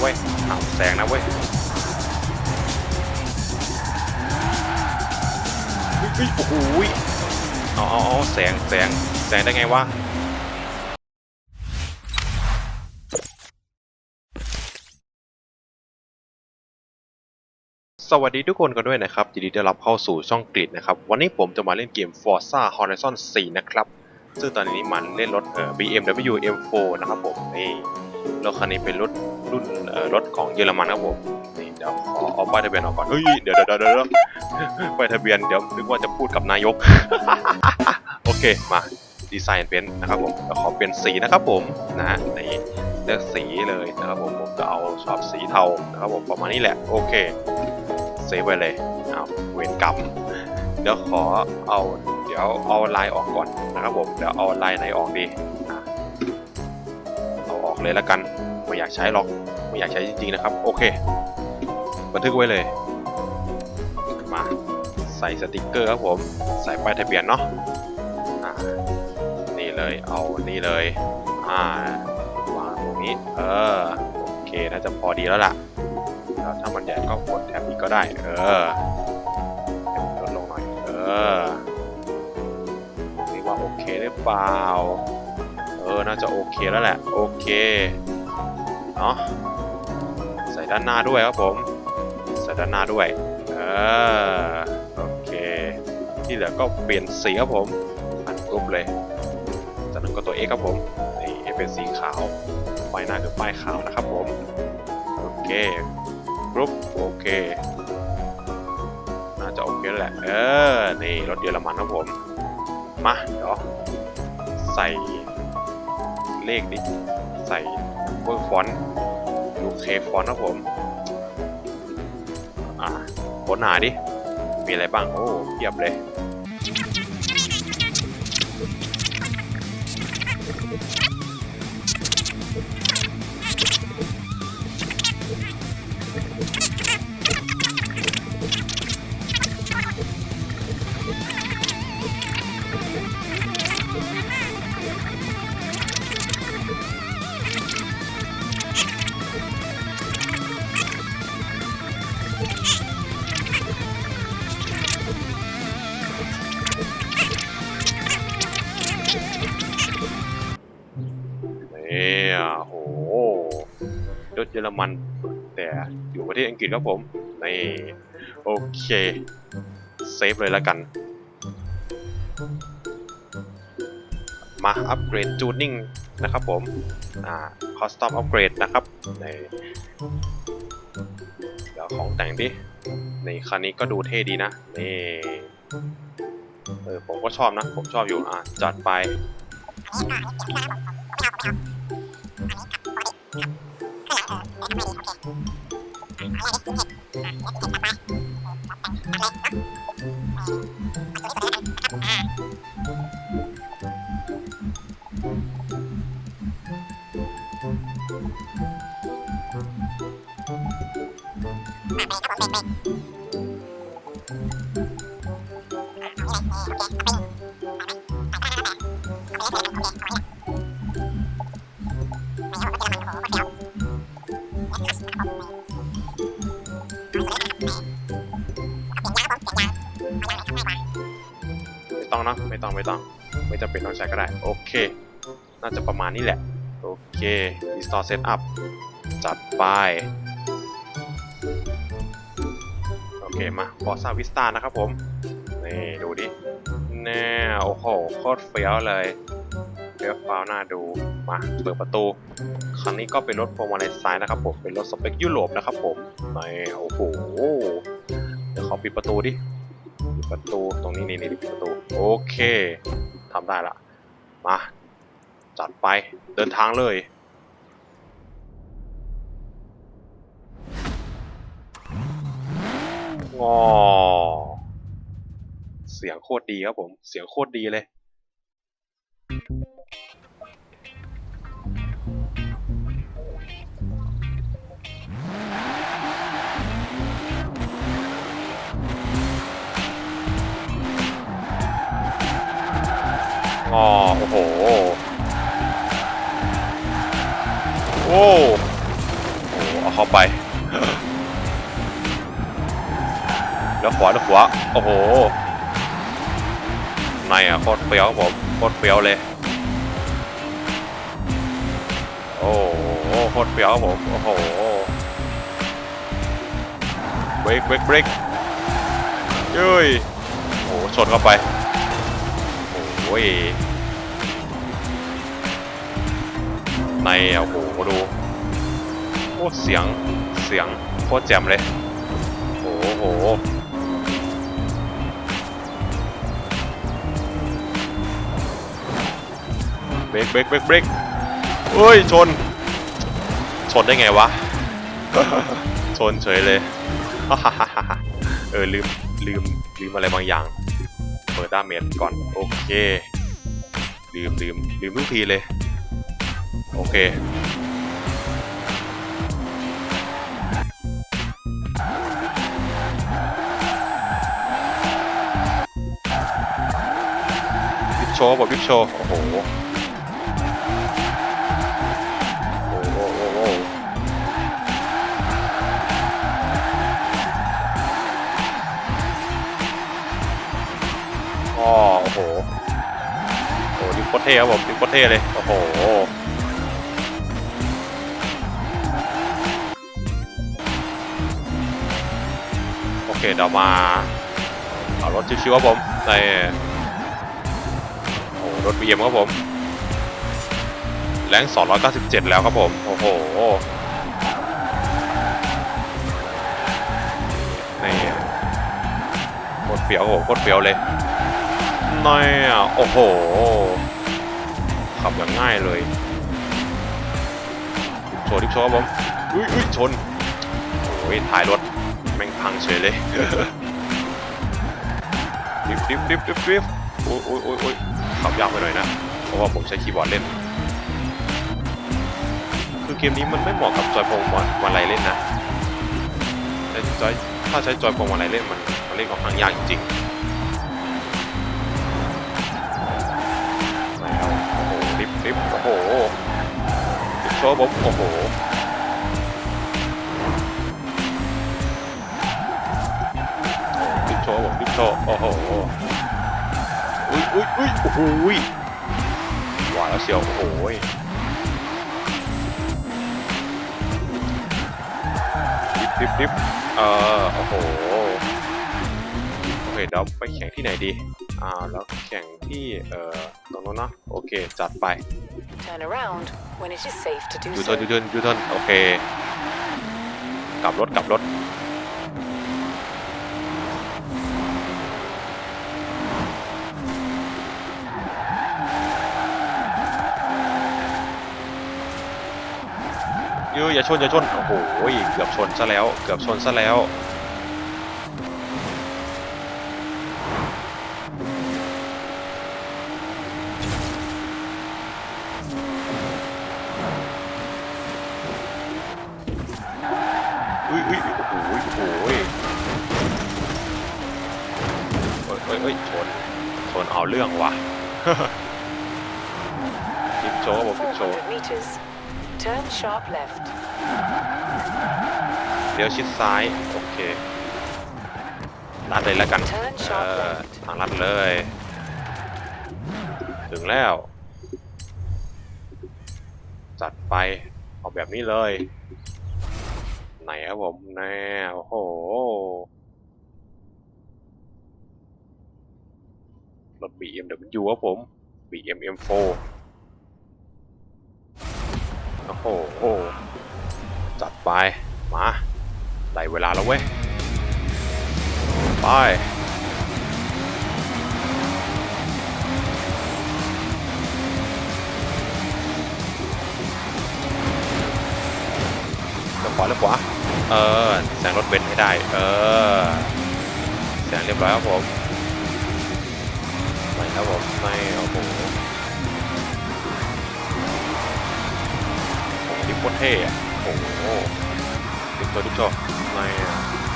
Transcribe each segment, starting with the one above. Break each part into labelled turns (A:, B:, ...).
A: เว้ยอ้าวแสงนะเว้ยโอ้โหยเอาเอาเอาแสงแสงแสงได้ไงวะสวัสดีทุกคนกันด้วยนะครับยินดีต้อนรับเข้าสู่ช่องกรีดนะครับ วันนี้ผมจะมาเล่นเกม Forza Horizon 4 นะครับ ซึ่งตอนนี้มันเล่นรถเอ่อ BMW M4 นะครับผมนี่รถคันนี้เป็นรถ รุ่นรถของเยอรมันครับผมนี่เดี๋ยวขอเอาป้ายทะเบียนออกก่อนเฮ้ยเดี๋ยวเดี๋ยวเดี๋ยวเดี๋ยวป้ายทะเบียนเดี๋ยวนึกว่าจะพูดกับนายก โอเคมาดีไซน์เป็นนะครับผมแล้วขอเปลี่ยนสีนะครับผมนะฮะนี่เลือกสีเลยนะครับผมผมจะเอาชอบสีเทานะครับผมประมาณนี้แหละโอเคเซฟไว้เลยเอาเวรกรรมเดี๋ยวขอเอาเดี๋ยวเอาลายออกก่อนนะครับผมเดี๋ยวเอาลายไหนออกดีเอาออกเลยแล้วกัน อยากใช้หรอกไม่อยากใช้จริงๆนะครับ โอเค บันทึกไว้เลย มาใส่สติกเกอร์ครับผมใส่ป้ายทะเบียนเนาะนี่เลยเอานี่เลยอ่าวางตรงนี้เออโอเคน่าจะพอดีแล้วล่ะแล้วถ้ามันใหญ่ก็กดแท็บอีกก็ได้เออลดลงหน่อยเออนี่ว่าโอเคหรือเปล่าเออน่าจะโอเคแล้วแหละโอเค เนาะใส่ด้านหน้าด้วยครับผมใส่ด้านหน้าด้วยเออโอเคที่เหลือก็เปลี่ยนสีครับผมอันกรุ๊ปเลยจากนั้นก็ตัว X ครับผมนี่เป็นสีขาวป้ายหน้าคือป้ายขาวนะครับผมโอเคกรุ๊ปโอเคน่าจะโอเคแล้วแหละเออนี่รถเยอรมันครับผมมาเดี๋ยวใส่เลขดิใส่เวอร์ฟอนต์ เคฟอนครับผม อ่าค้นหาดิ มีอะไรบ้าง โอ้เพียบเลย แต่อยู่ประเทศอังกฤษครับผมนี่โอเคเซฟเลยแล้วกัน มาอัปเกรดจูนิ่งนะครับผมอ่าคอสตอมอัปเกรดนะครับในเดี๋ยวของแต่งดิในคันนี้ก็ดูเท่ดีนะนี่เออผมก็ชอบนะ ผมชอบอยู่อะจัดไป ไม่ ไม่ต้อง ไม่จำเป็นต้องใช้ก็ได้ โอเค น่าจะประมาณนี้แหละ โอเค restore setup จัดไป โอเค มา Forza Vista นะครับผม นี่ ดูดิ แน่โอ้โห โคตรเฟี้ยวเลยเฟี้ยวฟ้าวน่าดู มา เปิดประตูคันนี้ก็เป็นรถพวงมาลัยซ้ายนะครับผม เป็นรถสเปคยุโรปนะครับผมนี่โอ้โห เดี๋ยวขอปิดประตูดิ ประตูตรงนี้นี่นี่ปิดประตูโอเคทำได้ละมาจัดไปเดินทางเลยงอเสียงโคตรดีครับผม เสียงโคตรดีเลย งอโอ้โหโอ้โหเอาเอาเข้าไป แล้วขวาแล้วขวาโอ้โหในอะโคตรเปรี้ยวครับผมโคตรเปรี้ยวเลย โอ้โหโคตรเปรี้ยวครับผมโอ้โหเบรกเบรกเบรกเย้ยโอ้โหชนเข้าไป โอ้ยในอะโอ้โหดูโอ้เสียงเสียงโคตรแจ่มเลยโอ้โหเบรกเบรกเบรกเบรกเฮ้ยชน ชนได้ไงวะ ชนเฉยเลย เออลืมลืมลืมอะไรบางอย่าง ปิดดาเมจก่อนโอเคลืมลืมลืมทุกทีเลย โอเค วิปโชว์บอกวิปโชว์โอ้โห ตรเท่ครับผมดิโคตรเท่เลย โอ้โหโอเคเดี๋ยวมาเอารถชิวๆครับผมในโอ้โหรถ BM ครับผมแรง297 แล้วครับผม โอ้โหนี่โคตรเฟี้ยวโอ้โหโคตรเฟี้ยวเลยนี่อะโอ้โห ขับอย่างง่ายเลยโชว์ดิบโชว์ครับผมอุ้ยอุ้ยชนโอ้ยถ่ายรถแม่งพังเฉยเลยดิบดิบดิบดิบดิบโอ้ยโอ้ยโอ้ยโอ้ยขับยากไปหน่อยนะ เพราะว่าผมใช้คีย์บอร์ดเล่น คือเกมนี้มันไม่เหมาะกับจอยพวงมาลัยเล่นนะแต่จอยถ้าใช้จอยพวงมาลัยเล่นมันมันเล่นค่อนข้างยากจริงๆ ชว์ผมโอ้โหริบโชว์ผมริบโชว์โอ้โหอุ้ยอุ้ยอุ้ยโอ้โหหวานแล้วเชียวโอ้โหดิบดิบดิบเอ่อโอ้โหโอเคเดี๋ยวไปแข่งที่ไหนดีอ่าแล้วแข่งที่เอ่อตรงนู้นเนอะโอเคจัดไป
B: Turn around when it is safe to do
A: ยูเทิร์น
B: so.
A: ยูเทิร์นยูเทิร์นโอเค กลับรถกลับรถ ยูอย่าชนอย่าชน โอ้โห เกือบชนซะแล้ว เกือบชนซะแล้ว เอาเรื่องว่ะคลิปโชว์บอกคลิปโชว์
B: 400 meters. Turn sharp left.
A: เดี๋ยวชิดซ้าย โอเคลัดเลยแล้วกัน
B: Turn
A: เอ
B: sharp
A: อ
B: left.
A: ทางลัดเลย ถึงแล้ว จัดไปเอาแบบนี้เลย ไหนครับผมแน่โอ้โห รถ BMW ครับผม BM M4 โอ้โหจัดไป มาได้เวลาแล้วเว้ย ไปเลี้ยวขวาเลี้ยวขวาเออแซงรถเบนซ์ให้ได้ เออแซงเรียบร้อยครับผม ครับผมไม่โอ้โหโหนี่โคตรเท่อะโอ้โหดิบโชว์ดิบโชว์ไม่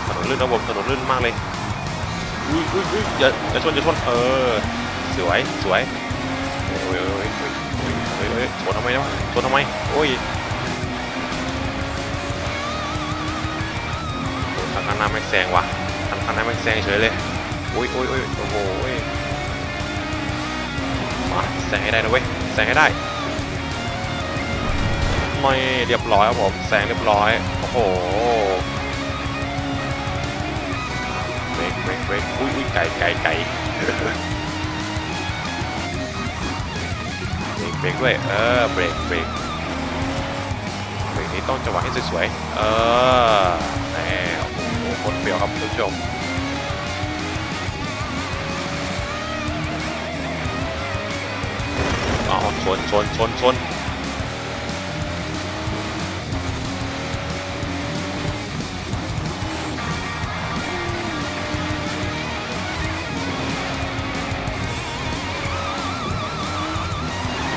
A: ถนนลื่นครับผมถนนลื่นมากเลยอุ้ยอุ้ยอุ้ยอย่าอย่าชนอย่าชนเออสวยสวยโอ้ยโอ้ยโอ้ยโอ้ยโอ้ยโอ้ยชนทำไมนะชนทำไมโอ้ยางหน้าแม็กแซงว่ะคันข้างหน้าแม็กแซงเฉยเลยอุ้ยอุ้ยอุ้ยโอ้โหย แซงให้ได้นะเว้ยแซงให้ได้ไม่เรียบร้อยครับผมแซงเรียบร้อยโอ้โหเบรกเบรกเบรกอุ้ยอุ้ยไก่ไก่ไก่เบรกเบรกด้วยเออเบรกเบรกเบรกนี้ต้องจังหวะให้สวยๆเออแหมโอ้โหคตรเปรี้ยวครับท่านผู้ชม อ๋อชนชนชนชน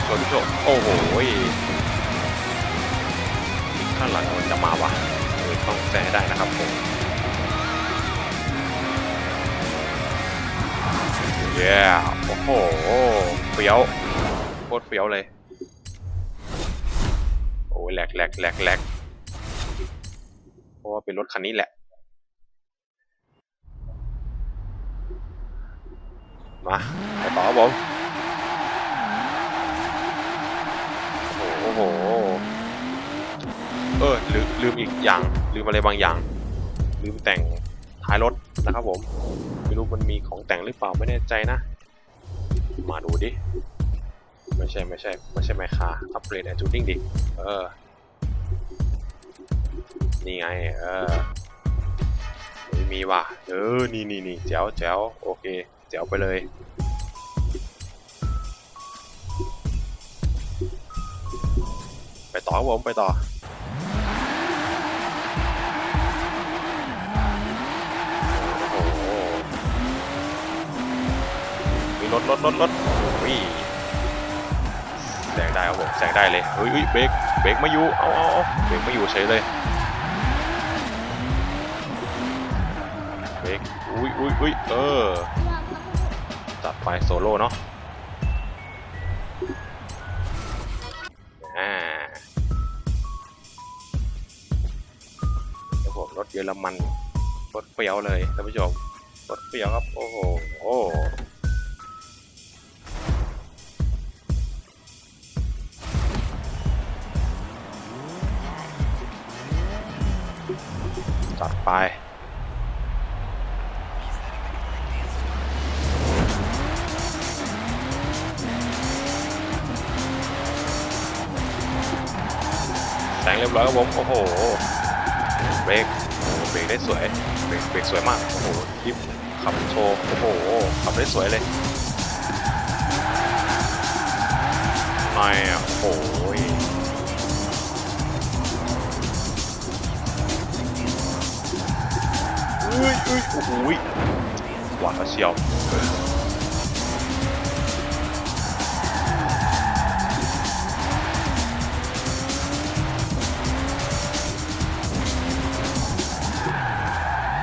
A: ชนชนโอ้โหข้างหลังมันจะมาวะเออต้องแซงให้ได้นะครับผมเย้โอ้โหเฟี้ยว โคตรเฟี้ยวเลย โอ้ยแหลกแหลกแหลกแหลกเพราะว่าเป็นรถคันนี้แหละ มาไปต่อผมโอ้โห เออลืมลืมอีกอย่าง ลืมอะไรบางอย่าง ลืมแต่งท้ายรถนะครับผม ไม่รู้มันมีของแต่งหรือเปล่าไม่แน่ใจนะ มาดูดิ ไม่ใช่ไม่ใช่ไม่ใช่แมคคาอัปเกรดแอนจูนิ่งดิ เออ นี่ไง เออไม่มีว่ะ เออ นี่นี่นี่แจ๋วแจ๋วโอเค แจ๋วไปเลยไปต่อผมไปต่อมีรถรถรถรถอุ้ย แซงได้ครับผมแซงได้เลยเฮ้ยเบรกเบรกไม่อยู่เอาเอาเอาเบรกไม่อยู่เฉยเลยเบรกอุ้ยอุ้ยอุ้ยเออจัดไปโซโล่เนาะอ่าครับผมรถเยอรมันรถเปรี้ยวเลยท่านผู้ชมรถเปรี้ยวครับโอ้โห จัดไป แสงเรียบร้อยครับผม โอ้โห เบรกโอ้โหเบรกได้สวย เบรกเบรกสวยมาก โอ้โหคลิปขับโชว์ โอ้โห ขับได้สวยเลยหน่อยโอ้โห โอ้โหยหวาดเสียว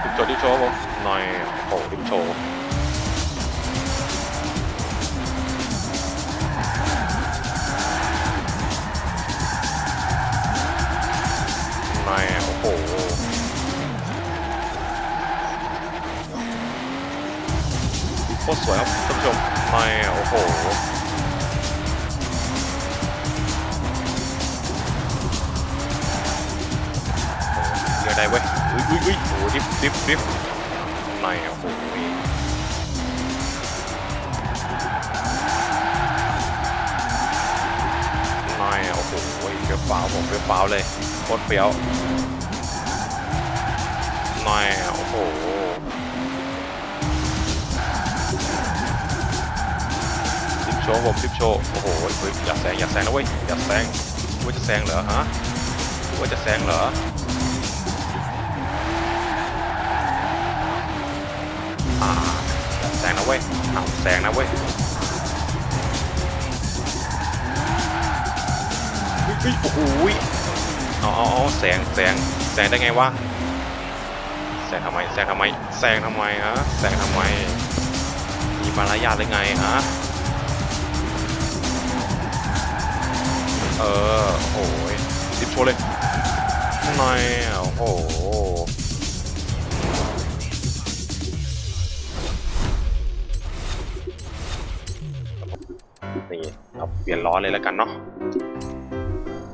A: ดิบโชว์ดิบโชว์ครับผมหน่อย โคตรสวยครับท่านผู้ชมไม่โอ้โหเรือได้เว้ยอุ้ยอุ้ยอุ้ยโอ้ดิฟดิฟดิฟไม่โอ้โหไม่โอ้โหเปรี้ยวเปล่าผมเปรี้ยวเปล่าเลยโคตรเปรี้ยวไม่โอ้โห โชว์ผมดิฟโชว์ โอ้โหอย่าแซงอย่าแซงนะเว้ยอย่าแซงว่าจะแซงเหรอฮะว่าจะแซงเหรอแซงนะเว้ยห้าแซงนะเว้ยโอ้โหยเอาเอาเอาแซงแซงแซงได้ไงวะแซงทำไมแซงทำไมแซงทำไมฮะแซงทำไมมีมารยาทหรือไงฮะ เออ โอ้ยดิฟโชว์เลยข้างในโอ้โหนี่เราเปลี่ยนล้อเลยแล้วกันเนาะ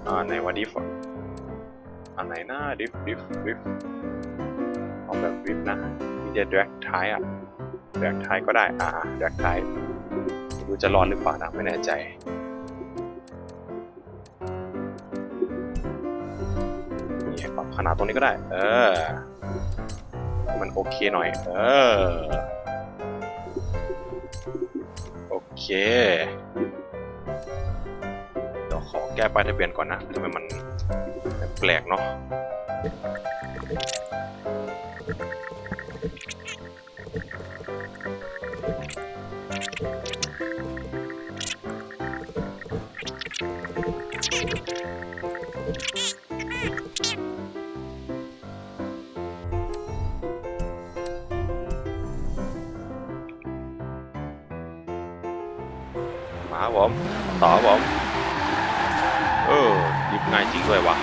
A: อ่าไหนวะดิฟอันไหนหน้าดิฟดิฟดิฟเอาแบบดิฟนะที่จะดรากท้ายอะดรากท้ายก็ได้อ่ารากท้ายดูจะร้อนหรือเปล่านะไม่แน่ใจ ขนาดตรงนี้ก็ได้ เออ มันโอเคหน่อย เออ โอเค เดี๋ยวขอแก้ป้ายทะเบียนก่อนนะทำไมมันแปลกเนาะ ครับผมต่อครับผม เออยิบง่ายจริงด้วยวะ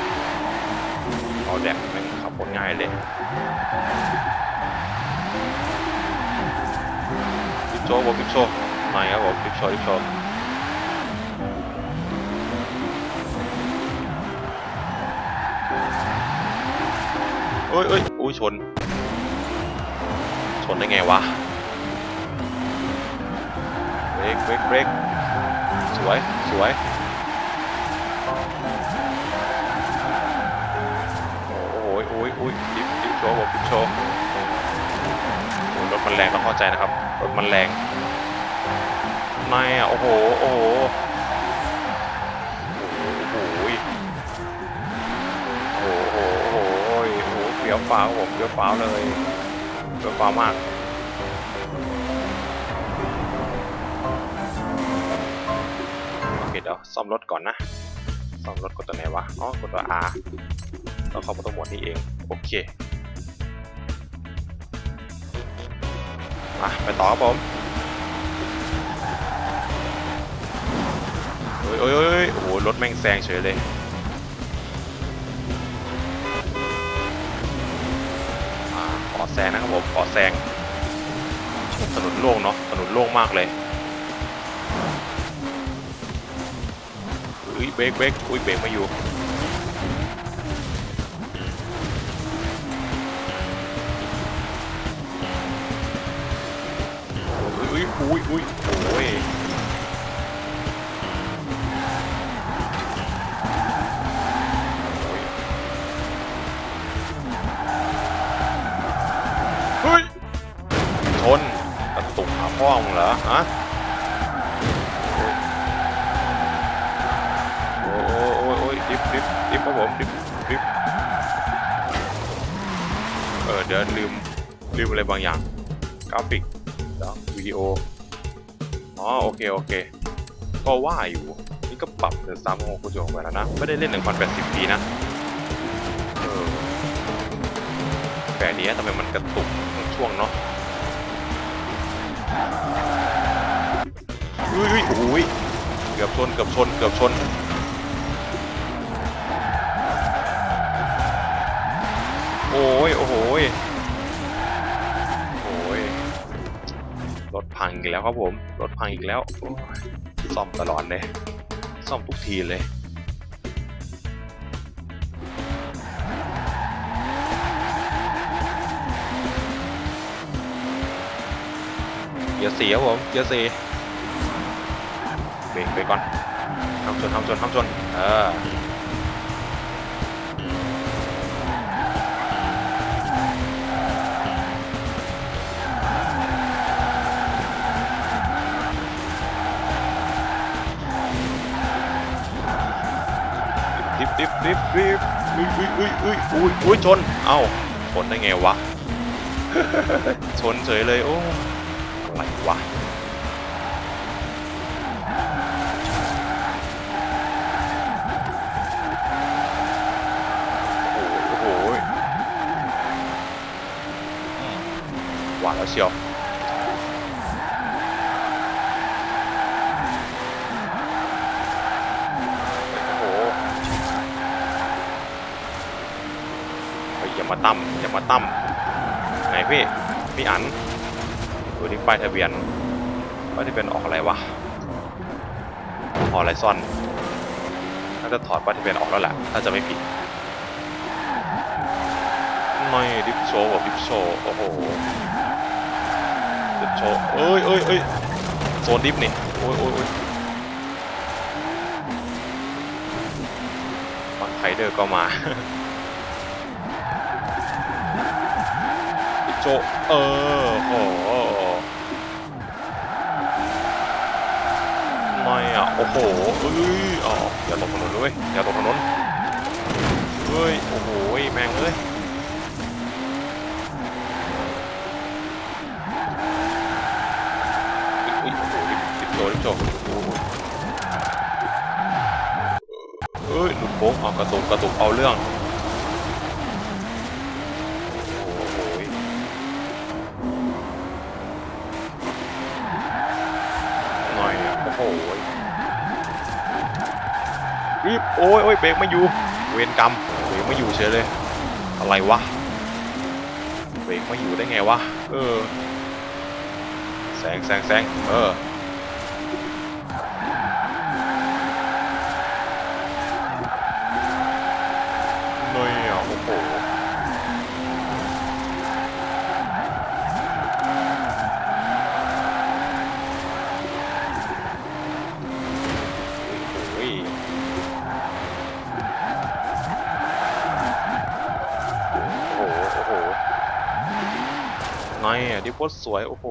A: เอาแดกแม่งขับรถง่ายเลยดิฟโชว์ผมดิฟโชว์หน่อยครับผมดิฟโชว์ดิฟโชว์เอ้ยเอ้ยอุ้ยชน ชนได้ไงวะเบรกเบรกเบรก วย สวย โอ้โหโอ้ยโอ้ยดิฟดิฟโชว์ผมดิฟโชว์โอ้รถมันแรงต้องเข้าใจนะครับ รถมันแรงนายอะ โอ้โห โอ้โหโอ้โหโอ้โหโอ้โหเปรี้ยวฟ้าผมเปรี้ยวฟ้าเลยเปรี้ยวฟ้ามาก ซ่อมรถก่อนนะ ซ่อมรถกดตัวไหนวะ อ๋อ กดตัว R ต้องเข้ามาตัวหมวดนี้เอง โอเค มา ไปต่อครับผมโอ้ยโอ้ยโอ้ยโอ้โห รถแม่งแซงเฉยเลยขอแซงนะครับผม ขอแซงถนนโล่งเนาะ ถนนโล่งมากเลย เบรกเบรกอุ้ยเบรกไม่อยู่อุ้ยอุ้ยอุ้ยโอ้ย ดิฟดิฟดิฟครับผมดิฟดิฟเออเดี๋ยวลืมลืมอะไรบางอย่างกราฟิกแล้ววิดีโออ๋อโอเคโอเคก็ว่าอยู่นี่ก็ปรับเดือนสามของกูจงไปแล้วนะ ไม่ได้เล่น1080ปีนะเออแปลกดีนะทำไมมันกระตุกช่วงเนาะอุ้ยอุ้ยอุ้ยเกือบชนเกือบชนเกือบชน รถพังอีกแล้วครับผม รถพังอีกแล้ว ซ่อมตลอดเลย ซ่อมทุกทีเลยเกียร์สี่ครับผมเกียร์สี่เบรกไปก่อนห้ามชนห้ามชนห้ามชนเออ ดิบดิบดิบอุ้ยอุ้ยอุ้ยอุ้ยอุ้ยอุ้ยชน เอ้าชนได้ไงวะ ชนเฉยเลยโอ้อะไรวะโอ้โหโอ้โหอืมหวานแล้วเชียว โอ้โห เฮ้ยอย่ามา ตั้มอย่ามาตั้มไหนพี่พี่อันดูที่ป้ายทะเบียนป้ายทะเบียนออกอะไรวะฮอลไลซอนน่าจะถอดบัตเทะเบียนออกแล้วแหละถ้าจะไม่ผิดไม่ดิฟโชว์ดิฟโชว์โอ้โหดิฟโชว์เอ้ยเอ้ยเอ้ยโซนดิฟนี่โอ้ยโอ้ยโอ้ยบังไคเดอร์ก็มา ดิฟโชว์เออโอ้โหไม่อะ โอ้โหเอ้ยอ๋ออย่าตกถนนด้วยอย่าตกถนนเฮ้ย โอ้โหแม่งเอ้ยเอ้ยโอ้โหดิบโจดิบโจโอ้โหเอ้ยหลุดโค้งเอากระตุกกระตุกเอาเรื่อง โอ้โหหน่อยอะ โอ้ยรีบโอ้ยโอ้ยเบรกไม่อยู่ เวรกรรมเบรกไม่อยู่เฉยเลย อะไรวะ เบรกไม่อยู่ได้ไงวะ เออ แซงแซงแซงเออ หน่อยอะ โอ้โห โอ้ย โอ้โห โอ้โหนาย อะดิโพสสวยโอ้โห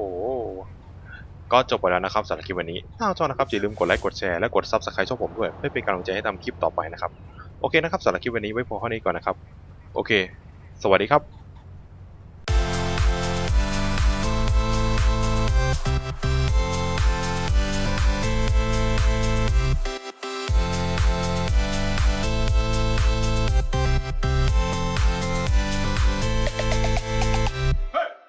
A: ก็จบไปแล้วนะครับสำหรับคลิปวันนี้ ถ้าชอบนะครับอย่าลืมกดไลค์กดแชร์และกด Subscribe ช่องผมด้วยเพื่อเป็นกำลังใจให้ทำคลิปต่อไปนะครับ โอเคนะครับสำหรับคลิปวันนี้ไว้พอเท่านี้ก่อนนะครับ โอเค สวัสดีครับ